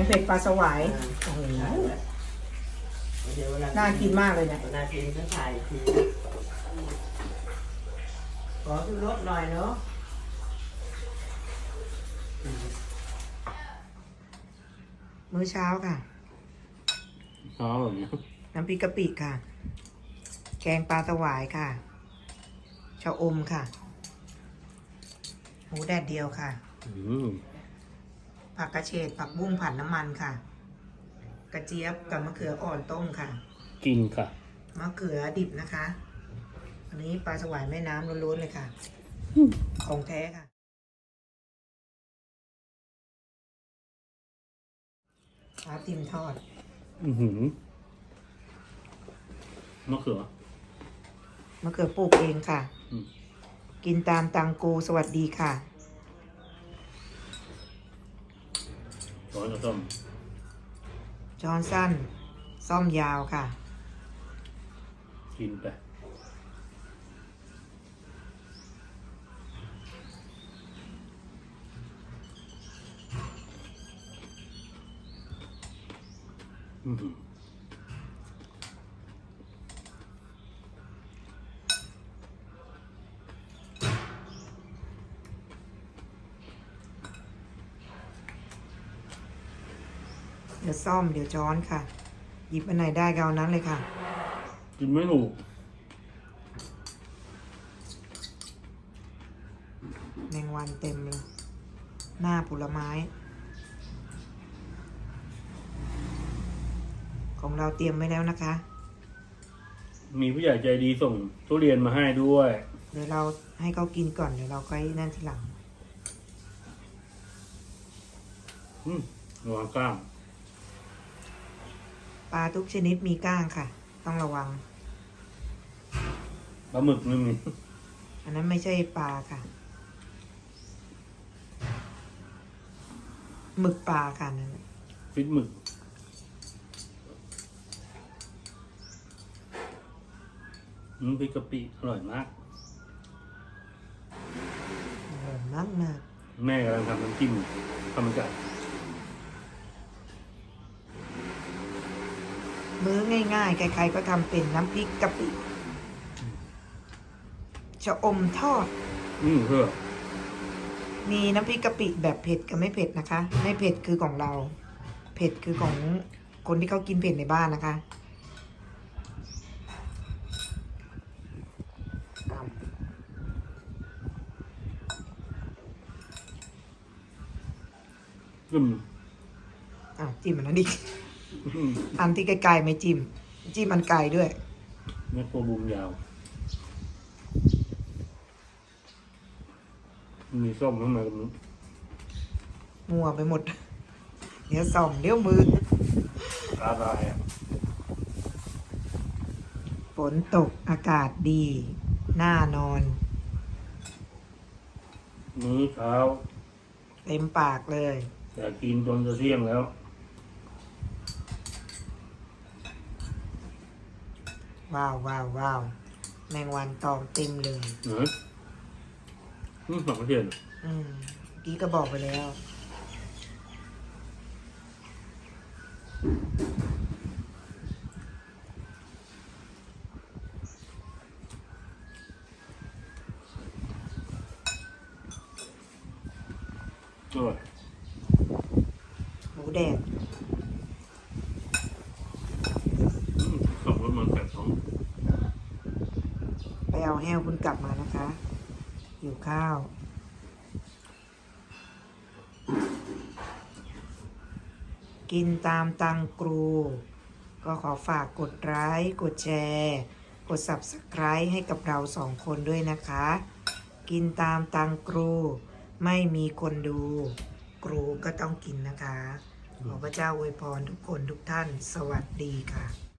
งเผ็ดปลาสวายอ่าโอ้โหเดี๋ยวเวลน่ากินมากเลยเนี่ยเวลากินก็ถ่ายทีขอขึ้นรถหน่อยเนาะมื้อเช้าค่ะอ๋อแบบนี้น้ำพริกกะปิค่ะ แกงปลาสวายค่ะชะอมค่ะ หมูแดดเดียวค่ะ อืม ผักกระเฉดผักบุ้งผัดน้ำมันค่ะ กระเจี๊ยบกับมะเขืออ่อนต้มค่ะ กินค่ะ มะเขือดิบนะคะ อันนี้ปลาสวายแม่น้ำล้วนๆเลยค่ะ ของแท้ค่ะ ปลาติมทอด อือหือมะเขือมะเขือปลูกเองค่ะอืมกินตามตังกูสวัสดีค่ะ ร้อนกับส้มจอนสั้นซ่อมยาวค่ะ กินไปอือ เดี๋ยวซ่อมเดี๋ยวช้อนค่ะ หยิบอันไหนได้ก็เอานั้นเลยค่ะ กินไม่ถูกแมงวันเต็มเลย หน้าผลไม้ ของเราเตรียมไว้แล้วนะคะ มีผู้ใหญ่ใจดีส่งทุเรียนมาให้ด้วย เดี๋ยวเราให้เขากินก่อนเดี๋ยวเราค่อยนั่นทีหลัง อืมระวังกล้าง ปลาทุกชนิดมีก้างค่ะ ต้องระวัง ปลาหมึกไม่มีอันนั้นไม่ใช่ปลาค่ะ หมึกปลาค่ะนั่นน่ะฟิตหมึกอืมพริกกะปิอร่อยมาก อร่อยมากมากแม่กำลังทำน้ำจิ้มข้าวมันไก่ มื้อง่ายๆ ใครๆก็ทำเป็นน้ำพริกกะปิชะอมทอด อืมเพื่อมีน้ำพริกกะปิแบบเผ็ดกับไม่เผ็ดนะคะ ไม่เผ็ดคือของเรา เผ็ดคือของคนที่เขากินเผ็ดในบ้านนะคะอ้าวอืมอ้าวจิ้มอันนั้นดิ อืมอันที่ไกลๆไม่จิ้ม จิ้มอันไกลด้วยแม่โคบุมยาว มีส้มข้างในกับนู้นมัวไปหมด เดี๋ยวส่องเดี๋ยวมือตาลายอะฝนตกอากาศดีหน้านอนมื้อเช้าเต็มปากเลย แต่กินจนจะเที่ยงแล้ว ว้าวว้าวว้าวแมงวันตอมเต็มเลย เหรออืมสองเทียนอืมเมื่อกี้ก็บอกไปแล้ว อร่อยหมูแดง อืมขับรถมาแปดสอง ไปเอาแห้วคุณกลับมานะคะอยู่ข้าวกินตามตังกรู ก็ขอฝากกดไลค์กดแชร์ กด subscribe ให้กับเราสองคนด้วยนะคะ กินตามตังกรู ไม่มีคนดู กรูก็ต้องกินนะคะ ขอพระเจ้าอวยพรทุกคนทุกท่าน สวัสดีค่ะ